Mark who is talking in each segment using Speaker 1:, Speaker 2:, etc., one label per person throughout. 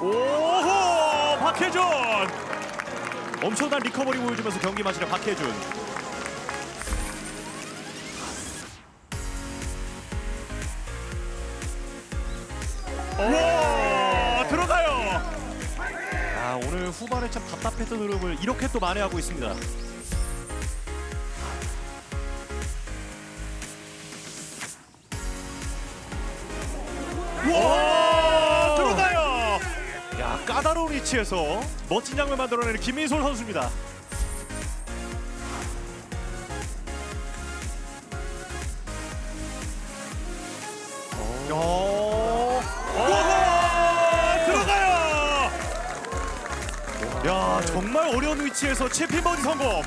Speaker 1: 오호 박혜준! 엄청난 리커버리 보여주면서 경기 마치는 박혜준. 와 들어가요. 아 오늘 후반에 참 답답했던 흐름을 이렇게 또 만회하고 있습니다. 와 까다로운 위치에서 멋진 장면 만들어내는 김민솔 선수입니다. 어. 와 들어가요. 야 정말 어려운 위치에서 채핀 버디 성공.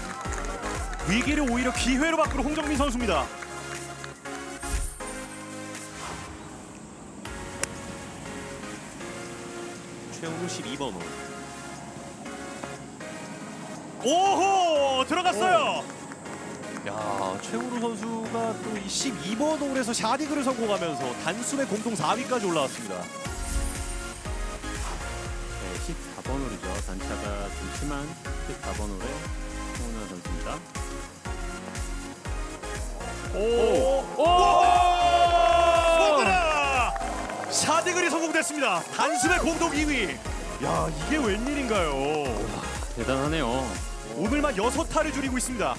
Speaker 1: 위기를 오히려 기회로 바꾸는 홍정민 선수입니다. 최영우 12번 홀. 오호 들어갔어요. 야 최우루 선수가 또 이 12번 홀에서 샤디그를 성공하면서 단숨에 공동 4위까지 올라왔습니다.
Speaker 2: 네, 14번 홀이죠. 단차가 좀 심한 14번 홀의 홍은아 선수입니다.
Speaker 1: 오, 오, 4대1이 성공됐습니다. 단숨에 공동 2위. 야 이게 웬일인가요?
Speaker 2: 대단하네요.
Speaker 1: 오늘만 6타를 줄이고 있습니다.